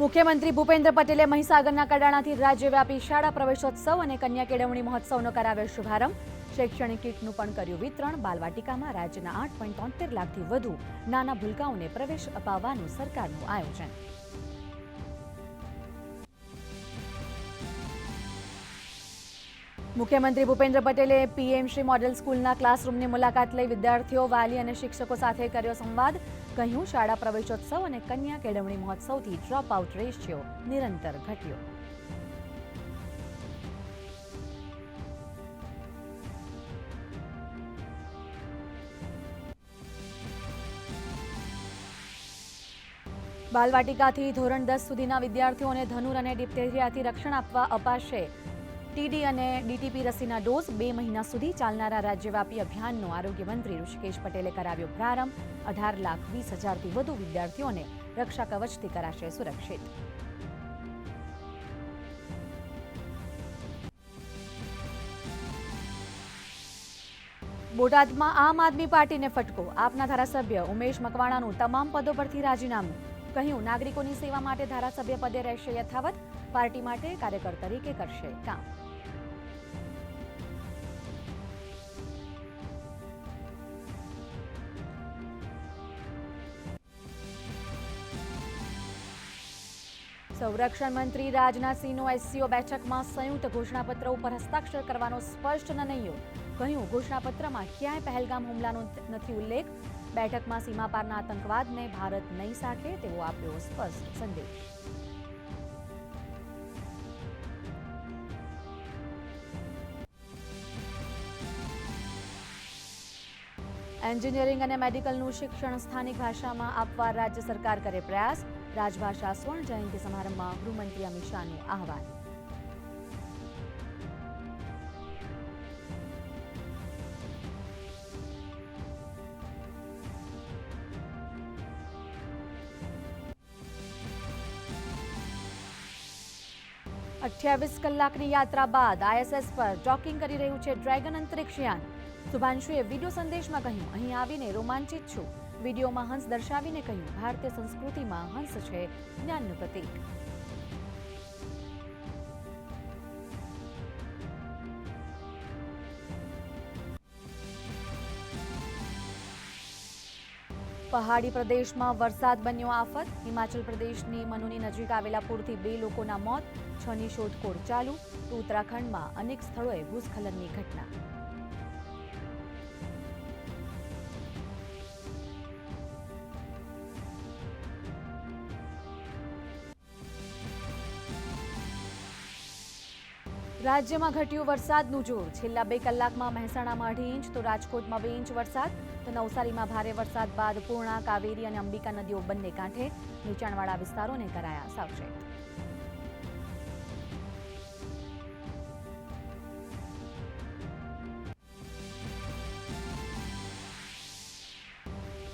મુખ્યમંત્રી ભૂપેન્દ્ર પટેલે મહીસાગરના કડાણાથી રાજ્યવ્યાપી શાળા પ્રવેશોત્સવ અને કન્યા કેળવણી મહોત્સવનો કરાવ્યો શુભારંભ. શૈક્ષણિક કીટનું પણ કર્યું વિતરણ. બાલવાટિકામાં રાજ્યના આઠ પોઈન્ટ તોતેર લાખથી વધુ નાના ભૂલકાઓને પ્રવેશ અપાવવાનું સરકારનું આયોજન. મુખ્યમંત્રી ભૂપેન્દ્ર પટેલે પીએમ શ્રી મોડેલ સ્કૂલના ક્લાસરૂમની મુલાકાત લઈ વિદ્યાર્થીઓ, વાલી અને શિક્ષકો સાથે કર્યો સંવાદ. કહ્યું, શાળા પ્રવેશોત્સવ અને કન્યા કેળવણી મહોત્સવથી ડ્રોપ આઉટ રેશિયો નિરંતર ઘટ્યો. બાલવાટિકાથી ધોરણ દસ સુધીના વિદ્યાર્થીઓને ધનુર અને ડિપ્ટેરિયાથી રક્ષણ આપવા અપાશે. ટીડી અને ડીટીપી રસીના ડોઝ બે મહિના સુધી ચાલનારા રાજ્યવ્યાપી અભિયાનનો આરોગ્ય મંત્રી ઋષિકેશ પટેલે કરાવ્યો પ્રારંભ. અઢાર લાખ વીસ હજારથી વધુ વિદ્યાર્થીઓને રક્ષા કવચથી કરાશે સુરક્ષિત. બોટાદમાં આમ આદમી પાર્ટીને ફટકો. આપના ધારાસભ્ય ઉમેશ મકવાણાનું તમામ પદો પરથી રાજીનામું. કહ્યું, નાગરિકોની સેવા માટે ધારાસભ્ય પદે રહેશે યથાવત. પાર્ટી માટે કાર્યકર તરીકે કરશે કામ. સંરક્ષણ મંત્રી રાજનાથસિંહનો એસસીઓ બેઠકમાં સંયુક્ત ઘોષણાપત્ર ઉપર હસ્તાક્ષર કરવાનો સ્પષ્ટ નિર્ણય. કહ્યું, ઘોષણાપત્રમાં ક્યાંય પહેલગામ હુમલાનો નથી ઉલ્લેખ. બેઠકમાં સીમાપારના આતંકવાદને ભારત નહીં સાખે, તેવો આપ્યો સ્પષ્ટ સંદેશ. એન્જિનિયરિંગ અને મેડિકલનું શિક્ષણ સ્થાનિક ભાષામાં આપવા રાજ્ય સરકાર કરે પ્રયાસ. રાજભાષા સ્વર્ણ જયંતિ સમારંભમાં ગૃહમંત્રી અમિત શાહનું આહવાન. અઠ્યાવીસ કલાકની યાત્રા બાદ આઈએસએસ પર ડોકિંગ કરી રહ્યું છે ડ્રેગન અંતરિક્ષયાન. શુભાંશુએ વીડિયો સંદેશમાં કહ્યું, અહીં આવીને રોમાંચિત છું. વિડીયોમાં હંસ દર્શાવીને કહ્યું, ભારતીય સંસ્કૃતિમાં હંસ છે જ્ઞાનનું પ્રતીક. પહાડી પ્રદેશમાં વરસાદ બન્યો આફત. હિમાચલ પ્રદેશની મનુની નજીક આવેલા પૂરથી બે લોકોના મોત, છની શોધખોળ ચાલુ. તો ઉત્તરાખંડમાં અનેક સ્થળોએ ભૂસ્ખલનની ઘટના. રાજ્યમાં ઘટ્યું વરસાદનું જોર. છેલ્લા બે કલાકમાં મહેસાણામાં અઢી ઇંચ, તો રાજકોટમાં બે ઇંચ વરસાદ. તો નવસારીમાં ભારે વરસાદ બાદ પૂર્ણા, કાવેરી અને અંબિકા નદીઓ બંને કાંઠે નીચાણવાળા વિસ્તારોને કરાયા સાવચેત.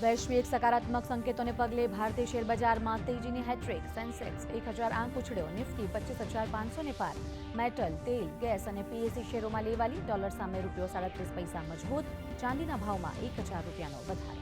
વૈશ્વિક સકારાત્મક સંકેતોને પગલે ભારતીય શેરબજારમાં તેજીની હેટ્રિક સેન્સેક્સ એક હજાર આંક ઉછળ્યો નિફ્ટી પચીસ હજાર પાંચસોને પાર. મેટલ તેલ ગેસ અને પીએસસી શેરોમાં લેવાલી. ડોલર સામે રૂપિયો સાડત્રીસ પૈસા મજબૂત. ચાંદીના ભાવમાં એક હજાર રૂપિયાનો વધારો.